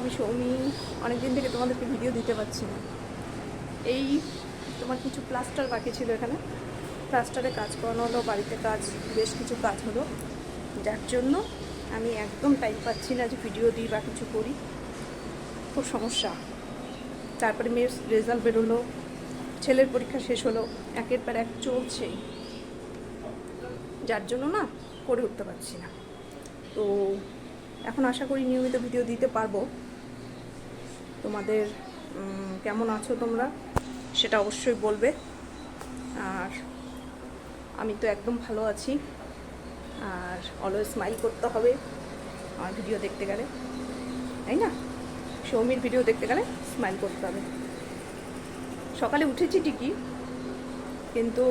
আমি সৌমি অনেক দিন থেকে তোমাদেরকে ভিডিও দিতে পারছি না। এই তোমার কিছু প্লাস্টার বাকি ছিল এখানে। প্লাস্টারে কাজ করানো হলো, বাড়িতে কাজ, বেশ কিছু কাজ হলো। যার জন্য আমি একদম টাইম পাচ্ছি না যে ভিডিও দিই বা কিছু করি। খুব সমস্যা। তারপরে মেয়ের রেজাল্ট বেরোলো, ছেলের পরীক্ষা শেষ হলো, একের পর এক চলছেই যার জন্য না করে উঠতে পারছি না। তো এখন আশা করি নিয়মিত ভিডিও দিতে পারব। তোমাদের কেমন আছো তোমরা? সেটা অবশ্যই বলবে। আর আমি তো একদম ভালো আছি। আর অলওয়েজ স্মাইল করতে হবে আমার ভিডিও দেখতে গেলে। তাই না? সৌমির ভিডিও দেখতে গেলে স্মাইল করতে হবে। সকালে উঠেছি ঠিকই, কিন্তু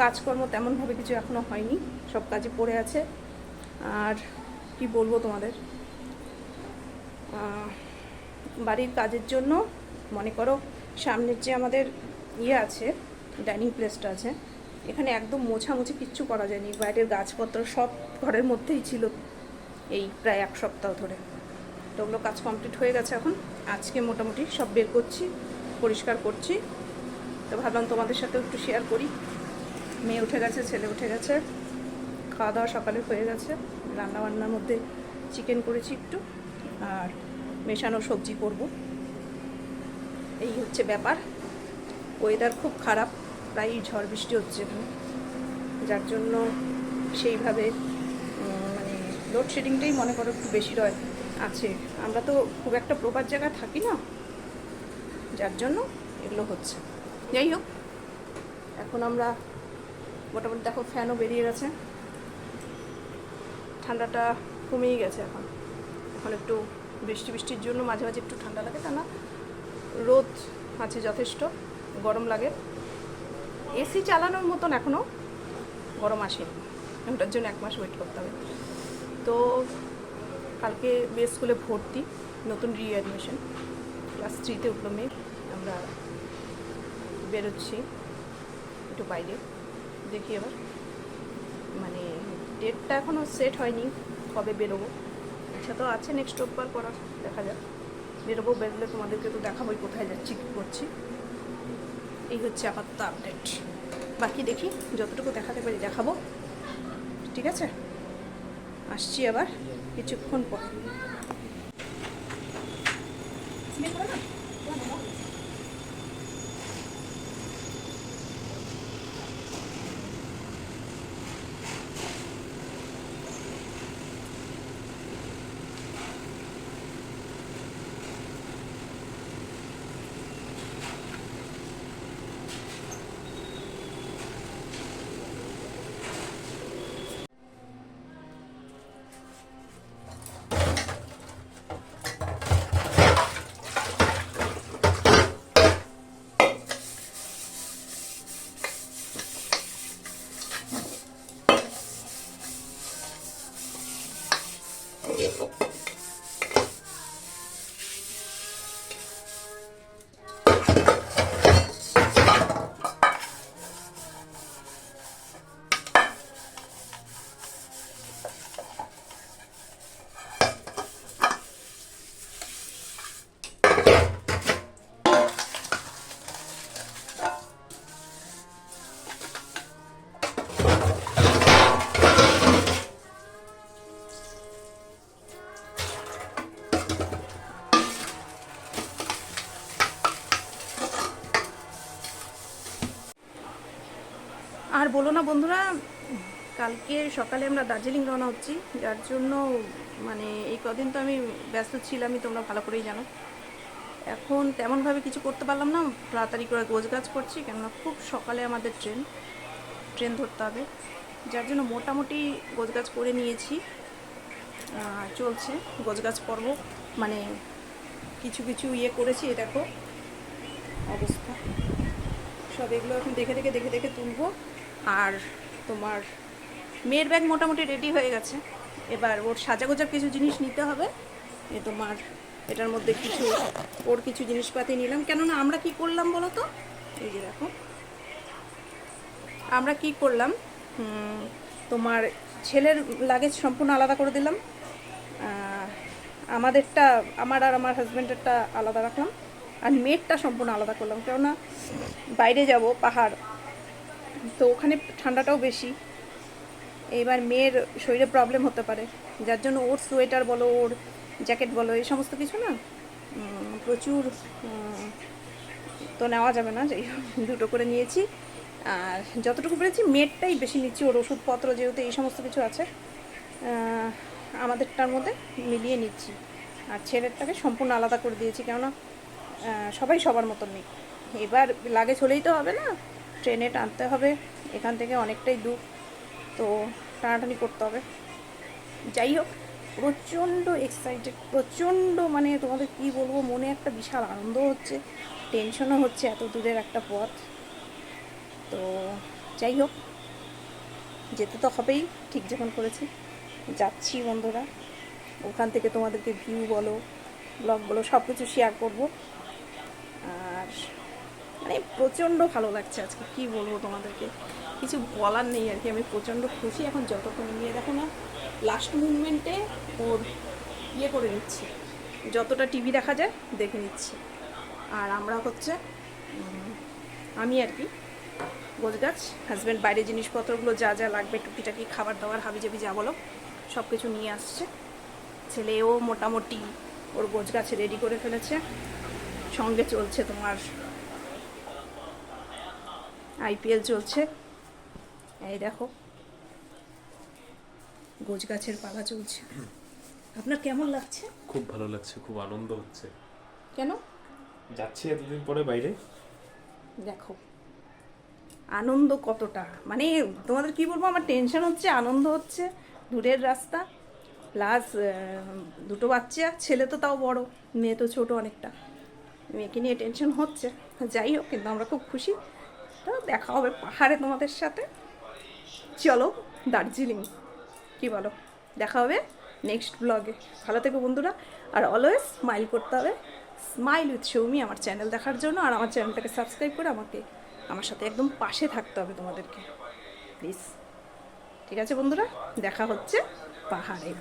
কাজকর্ম তেমনভাবে কিছু এখনও হয়নি, সব কাজে পড়ে আছে। আর কি বলব তোমাদের? বাড়ির কাজের জন্য, মনে করো সামনের যে আমাদের ইয়ে আছে, ডাইনিং প্লেসটা আছে, এখানে একদম মোছামুছি কিচ্ছু করা যায়নি। বাইরের গাছপত্র সব ঘরের মধ্যেই ছিল এই প্রায় এক সপ্তাহ ধরে। তো ওগুলো কাজ কমপ্লিট হয়ে গেছে এখন। আজকে মোটামুটি সব বের করছি, পরিষ্কার করছি। তো ভাবলাম তোমাদের সাথেও একটু শেয়ার করি। মেয়ে উঠে গেছে, ছেলে উঠে গেছে। খাওয়া দাওয়া সকালে হয়ে গেছে। রান্না বান্নার মধ্যে চিকেন করেছি একটু। আর মেশানো সবজি করব। এই হচ্ছে ব্যাপার। ওয়েদার খুব খারাপ প্রায় ঝড় বৃষ্টি হচ্ছে এখানে। যার জন্য সেইভাবে মানে লোডশেডিংটাই মনে করো একটু বেশি রয়, আছে। আমরা তো খুব একটা প্রপার জায়গায় থাকি না। যার জন্য এগুলো হচ্ছে। যাই হোক, এখন আমরা মোটামুটি দেখো ফ্যানও বেরিয়ে গেছে। ঠান্ডাটা কমেই গেছে এখন। এখন একটু বৃষ্টি, বৃষ্টির জন্য মাঝে মাঝে একটু ঠান্ডা লাগে, তা না। রোদ আছে যথেষ্ট, গরম লাগে। এসি চালানোর মতন এখনও গরম আসেনি। ওটার জন্য এক মাস ওয়েট করতে হবে। তো কালকে বে স্কুলে ভর্তি, নতুন রিঅ্যাডমিশন ক্লাস থ্রিতে উঠল মেয়ে। আমরা বেরোচ্ছি একটু বাইরে। দেখি এবার। মানে ডেটটা এখনও সেট হয়নি কবে বেরোবো। ইচ্ছা তো আছে নেক্সট রোববার করার দেখা যাক। বেরোবো, বেরোলে তোমাদেরকে তো দেখাবোই কোথায় যাচ্ছি, কী করছি। এই হচ্ছে আপাতত আপডেট বাকি দেখি, যতটুকু দেখাতে পারি দেখাবো। ঠিক আছে? আসছি আবার কিছুক্ষণ পর। あ! বলো না বন্ধুরা, কালকে সকালে আমরা দার্জিলিং রওনা হচ্ছি। যার জন্য মানে এই কদিন তো আমি ব্যস্ত ছিলামই, তোমরা ভালো করেই জানো। এখন তেমনভাবে কিছু করতে পারলাম না, তাড়াতাড়ি করে গোছগাছ করছি, কেননা খুব সকালে আমাদের ট্রেন ট্রেন ধরতে হবে। যার জন্য মোটামুটি গোছগাছ করে নিয়েছি। চলছে গোছগাছ পর্ব মানে কিছু কিছু ইয়ে করেছি দেখো অবস্থা। সব এগুলো এখন দেখে দেখে দেখে দেখে তুলবো। আর তোমার মেয়ের ব্যাগ মোটামুটি রেডি হয়ে গেছে। এবার ওর সাজাগোজার কিছু জিনিস নিতে হবে। এ তোমার এটার মধ্যে কিছু, ওর কিছু জিনিসপাতি নিলাম। কেননা আমরা কি করলাম বলো তো? এই যে দেখো। আমরা কি করলাম? তোমার ছেলের লাগেজ সম্পূর্ণ আলাদা করে দিলাম। আমাদেরটা, আমার আর আমার হাজব্যান্ডেরটা আলাদা রাখলাম। আর মেয়েরটা সম্পূর্ণ আলাদা করলাম। কেননা বাইরে যাব পাহাড় তো ওখানে ঠান্ডাটাও বেশি। এইবার মেয়ের শরীরে প্রবলেম হতে পারে। যার জন্য ওর সোয়েটার বলো, ওর জ্যাকেট বলো, এই সমস্ত কিছু না প্রচুর তো নেওয়া যাবে না। যাই দুটো করে নিয়েছি। আর যতটুকু পেরেছি, মেয়েরটাই বেশি নিচ্ছি। ওর ওষুধপত্র যেহেতু এই সমস্ত কিছু আছে আমাদেরটার মধ্যে মিলিয়ে নিচ্ছি। আর ছেলেরটাকে সম্পূর্ণ আলাদা করে দিয়েছি, কেননা সবাই সবার মতন নেই এবার লাগেজ হলেই তো হবে না। ট্রেনে টানতে হবে, এখান থেকে অনেকটাই দূর। তো টানাটানি করতে হবে। যাই হোক, প্রচণ্ড এক্সাইটেড প্রচণ্ড মানে তোমাদের কি বলব, মনে একটা বিশাল আনন্দ হচ্ছে টেনশনও হচ্ছে এত দূরের একটা পথ। তো যাই হোক, যেতে তো হবেই, ঠিক যখন করেছি। যাচ্ছি বন্ধুরা, ওখান থেকে তোমাদেরকে ভিউ বলো ব্লগ বলো সব কিছু শেয়ার করব। আর মানে প্রচণ্ড ভালো লাগছে আজকে। কি বলব তোমাদেরকে? কিছু বলার নেই আর কি। আমি প্রচণ্ড খুশি এখন যতক্ষণ নিয়ে দেখো না লাস্ট মুভমেন্টে ওর ইয়ে করে নিচ্ছি। যতটা টিভি দেখা যায়, দেখে নিচ্ছি। আর আমরা হচ্ছে আমি আর কি, গোছগাছ হাজব্যান্ড বাইরে জিনিসপত্রগুলো যা যা লাগবে, টুকিটাকি খাবার দাবার, হাবিজাবি যা বলো সব কিছু নিয়ে আসছে। ছেলেও মোটামুটি ওর গোছগাছ রেডি করে ফেলেছে। সঙ্গে চলছে তোমার আইপিএল চলছে। এই দেখো গোছ গাছের পালা চলছে। আপনার কেমন লাগছে? খুব ভালো লাগছে খুব আনন্দ হচ্ছে। কেন? যাচ্ছি এতদিন পরে বাইরে। দেখো আনন্দ কতটা। মানে তোমাদের কি বলব আমার টেনশন হচ্ছে আনন্দ হচ্ছে দূরের রাস্তা। প্লাস দুটো বাচ্চা ছেলে তো তাও বড় মেয়ে তো ছোট অনেকটা। মেয়েকে নিয়ে টেনশন হচ্ছে। যাই হোক কিন্তু আমরা খুব খুশি। তো দেখা হবে পাহাড়ে তোমাদের সাথে। চলো দার্জিলিং। কি বলো? দেখা হবে নেক্সট ব্লগে ভালো থেকো বন্ধুরা। আর অলওয়েজ স্মাইল করতে হবে। স্মাইল উইথ সৌমি আমার চ্যানেল দেখার জন্য। আর আমার চ্যানেলটাকে সাবস্ক্রাইব করে আমাকে, আমার সাথে একদম পাশে থাকতে হবে তোমাদেরকে। প্লিজ ঠিক আছে বন্ধুরা? দেখা হচ্ছে পাহাড়ে।